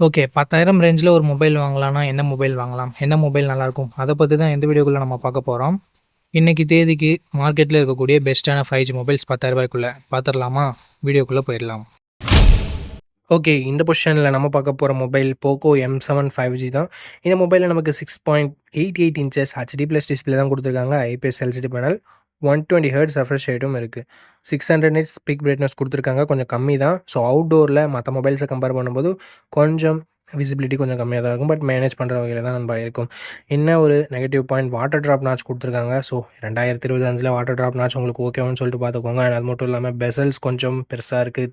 Okay பத்தாயிரம் ரேஞ்சில் ஒரு மொபைல் வாங்கலாம்னா என்ன மொபைல் வாங்கலாம்? என்ன மொபைல் நல்லாயிருக்கும் அதை பற்றி தான் எந்த வீடியோக்குள்ளே நம்ம பார்க்க போகிறோம் இன்றைக்கி தேதிக்கு மார்க்கெட்டில் இருக்கக்கூடிய பெஸ்ட்டான ஃபைவ் ஜி மொபைல்ஸ் பத்தாயிரரூபாய்க்குள்ளே பார்த்துடலாமா வீடியோக்குள்ளே போயிடலாம் ஓகே இந்த பொசிஷனில் நம்ம பார்க்க போகிற mobile Poco M seven five G தான். இந்த மொபைலில் நமக்கு six point eight eight inches HD plus display தான் கொடுத்துருக்காங்க. IPS LCD panel one twenty hertz refresh ரேட்டும் இருக்குது six hundred nits peak brightness கொடுத்துருக்காங்க. கொஞ்சம் கம்மி தான். ஸோ அவுட்டோரில் மற்ற மொபைல்ஸை கம்பேர் பண்ணும்போது கொஞ்சம் விசிபிலிட்டி கொஞ்சம் கம்மியாக தான் இருக்கும். பட் மேனேஜ் பண்ணுற வகையில் தான் நம்ம இருக்கும். என்ன ஒரு negative point water drop notch கொடுத்துருக்காங்க. ஸோ ரெண்டாயிரத்தி இருபது அஞ்சில் வாட்டர் ட்ராப் நாச் உங்களுக்கு ஓகேவான்னு சொல்லிட்டு பார்த்துக்கோங்க. அது மட்டும் இல்லாமல் பெசல்ஸ் கொஞ்சம் பெருசாக இருக்குது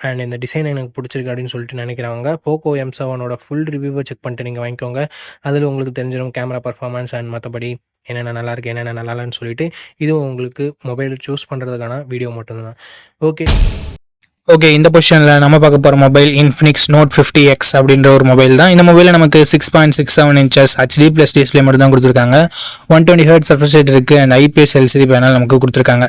அண்ட் இந்த டிசைன் எனக்கு பிடிச்சிருக்கு அப்படின்னு சொல்லிட்டு நினைக்கிறவங்க போக்கோ எம் செவனோட ஃபுல் ரிவ்யூவை செக் பண்ணிட்டு நீங்கள் வாங்கிக்கோங்க. அதில் உங்களுக்கு தெரிஞ்சிடும் கேமரா பர்ஃபார்மன்ஸ் அண்ட் மற்றபடி என்னென்ன நல்லா இருக்குது என்னென்ன நல்லா இல்லைன்னு சொல்லிட்டு. இதுவும் உங்களுக்கு மொபைல் சூஸ் பண்ணுறதுக்கான வீடியோ மட்டும்தான். ஓகே ஓகே இந்த பொசிஷனில் நம்ம பார்க்க போகிற mobile Infinix Note fifty X அப்படின்ற ஒரு மொபைல் தான். இந்த மொபைலில் நமக்கு six point six seven inches HD plus display மட்டும் தான் கொடுத்துருக்காங்க one twenty hertz surface rate இருக்குது அண்ட் ஐபிஎஸ் எல்சிடி பேனல் நமக்கு கொடுத்துருக்காங்க.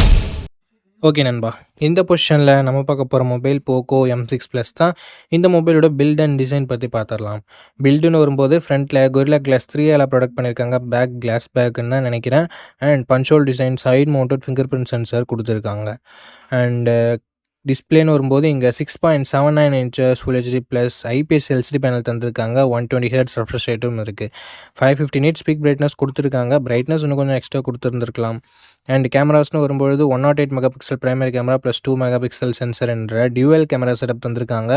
ஓகே நண்பா. இந்த பொசிஷனில் நம்ம பார்க்க போகிற mobile Poco M six plus தான் இந்த மொபைலோட பில்ட் அண்ட் டிசைன் பற்றி பார்த்துடலாம். பில்டுன்னு வரும்போது ஃப்ரண்ட்டில் கொரில்லா கிளாஸ் த்ரீ எல்லாம் ப்ராடக்ட் பண்ணியிருக்காங்க. பேக் கிளாஸ் பேக்குன்னு தான் நினைக்கிறேன். And punch hole design side mounted fingerprint sensor கொடுத்துருக்காங்க அண்டு டிஸ்பிளேன்னு வரும்போது இங்கே six point seven nine inches full HD plus IPS LCD panel தந்திருக்காங்க. ஒன் டுவெண்ட்டி ஹெர்ட்ஸ் ரெஃப்ரெஷ் ரேட்டும் இருக்குது five fifty nit peak brightness கொடுத்துருக்காங்க. பிரைட்னஸ் இன்னும் கொஞ்சம் எக்ஸ்ட்ரா கொடுத்துருந்துருக்கலாம். அண்ட் கேமராஸ்னு வரும்பொழுது one nought eight megapixel primary camera plus two mega pixel sensor என்ற டியூவல் கேமரா செட்டப் தந்திருக்காங்க.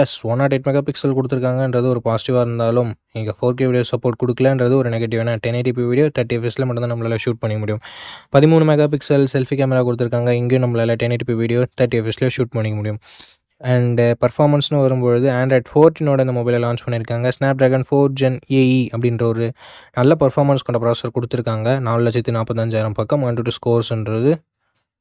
Yes one nought eight megapixel கொடுத்துருக்காங்கன்றது ஒரு பாசிட்டிவாக இருந்தாலும் இங்கே ஃபோர் கே வீடியோ சப்போர்ட் கொடுக்கலன்றது ஒரு நெகட்டிவ் ஏன்னா ten eighty p video thirty எஃப்எஸில் மட்டும் தான் நம்மளால் ஷூட் பண்ண முடியும். பதிமூணு மெகா பிக்சல் செல்ஃபி கேமரா கொடுத்துருக்காங்க. இங்கேயும் நம்மளால் ten eighty p video thirty எஃப்எஸில் shoot பண்ணிக்க முடியும். அண்டு பர்ஃபார்மன்ஸ்னு uh, வரும்பொழுது ஆண்ட்ராய்ட் ஃபோர்டீனோட இந்த மொபைலை லான்ச் பண்ணியிருக்காங்க Snapdragon four Gen A E அப்படின்ற ஒரு நல்ல பர்ஃபார்மன்ஸ் கொண்ட ப்ராசஸர் கொடுத்துருக்காங்க. நாலு லட்சத்தி நாற்பத்தஞ்சாயிரம் பக்கம் one two ஸ்கோர்ஸ்ன்றது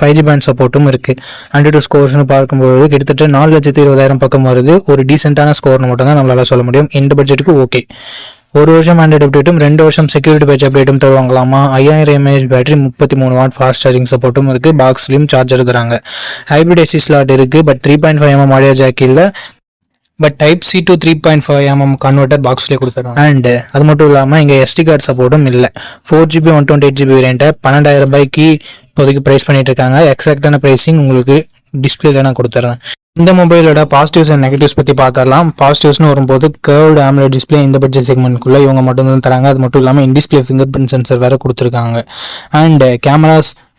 five G pant சப்போர்ட்டும் இருக்குது ஹண்ட்ரட் டூ ஸ்கோர்ஸ்னு பார்க்கும்போது கிட்டத்தட்ட நாலு லட்சத்தி இருபதாயிரம் பக்கம் வருது. ஒரு டீசெண்டான ஸ்கோர்னு மட்டும் தான் நம்மளால் சொல்ல முடியும். இந்த பட்ஜெட்டுக்கு ஓகே ஒரு வருஷம் ஆண்ட்ராய்டு அப்டேட்டும் ரெண்டு வருஷம் செக்யூரிட்டி பேட்ச் அப்டேட்டும் தருவாங்களாமா? ஐயாயிரம் எம்ஏஹெச் பேட்டரி முப்பத்தி மூணு வாட் ஃபாஸ்ட் சார்ஜிங் சப்போர்ட்டும் இருக்குது பாக்ஸ்லையும் சார்ஜர் தராங்க. ஹைப்ரிட் எஸ்சி ஸ்லாட் இருக்குது but three point five mm audio jack இல்லை. But type C to three point five mm converter பாக்ஸ்லேயே கொடுத்துருவாங்க அண்ட் அது மட்டும் இல்லாமல் இங்கே எஸ்டி கார்டு சப்போர்ட்டும் இல்லை. Four GB one twenty eight GB வேரியண்ட்டை பன்னெண்டாயிரம் ரூபாய்க்கு இப்போதைக்கு ப்ரைஸ் பண்ணிட்டு இருக்காங்க எக்ஸாக்டான ப்ரைஸிங் உங்களுக்கு டிஸ்பிளேல நான் கொடுத்துட்றேன் இந்த மொபைலோட பாசிட்டிவ்ஸ் அண்ட் நெகட்டிவ்ஸ் பற்றி பார்த்துடலாம். பாசிட்டிவ்ஸ்னு வரும்போது கர்வ்டு ஆம்லோ டிஸ்பிளே இந்த பட்ஜெட் செக்மெண்ட்குள்ளே இவங்க மட்டும் தான் தராங்க. அது மட்டும் இல்லாமல் in display fingerprint sensor வேறு கொடுத்துருக்காங்க. அண்ட் கேமராஸ்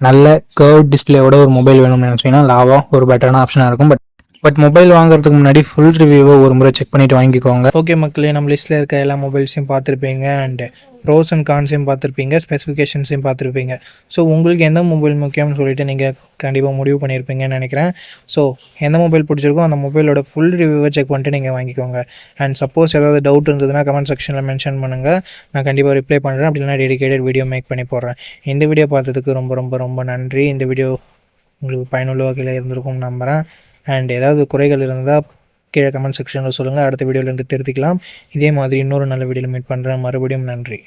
நல்ல கேர்வ் டிஸ்பிளேயோட ஒரு மொபைல் வேணும்னு நினச்சிங்கன்னா லாவா ஒரு பெட்டரான ஆப்ஷனாக இருக்கும். பட் பட் மொபைல் வாங்குறதுக்கு முன்னாடி ஃபுல் ரிவ்யூவை ஒரு முறை செக் பண்ணிட்டு வாங்கிக்கோங்க. ஓகே மக்களே நம்ம லிஸ்ட்டில் இருக்க எல்லா மொபைல்ஸையும் பார்த்துருப்பீங்க அண்ட் ப்ரோஸ் அண்ட் கான்ஸையும் பார்த்துருப்பீங்க ஸ்பெசிஃபிகேஷன்ஸையும் பார்த்துருப்பீங்க. ஸோ உங்களுக்கு எந்த மொபைல் முக்கியம்னு சொல்லிட்டு நீங்கள் கண்டிப்பாக முடிவு பண்ணியிருப்பீங்கன்னு நினைக்கிறேன். ஸோ எந்த மொபைல் பிடிச்சிருக்கோ அந்த மொபைலோட ஃபுல் ரிவ்யூவை செக் பண்ணிட்டு நீங்கள் வாங்கிக்கோங்க. அண்ட் சப்போஸ் ஏதாவது டவுட் இருந்ததுன்னா கமெண்ட் செக்ஷனில் மென்ஷன் பண்ணுங்கள் நான் கண்டிப்பாக ரிப்ளை பண்ணுறேன் அப்படி டெடிக்கேட்டட் வீடியோ மேக் பண்ணி போடுறேன். இந்த வீடியோ பார்த்ததுக்கு ரொம்ப ரொம்ப ரொம்ப நன்றி. இந்த வீடியோ உங்களுக்கு பயனுள்ள வகையில் இருந்திருக்கும்னு நம்புகிறேன் அண்ட் ஏதாவது குறைகள் இருந்தால் கீழே கமெண்ட் செக்ஷனில் சொல்லுங்கள் அடுத்த வீடியோவில் இருந்து திருத்திக்கலாம் இதே மாதிரி இன்னொரு நல்ல வீடியோவில் மீட் பண்ணுறேன் மறுபடியும் நன்றி.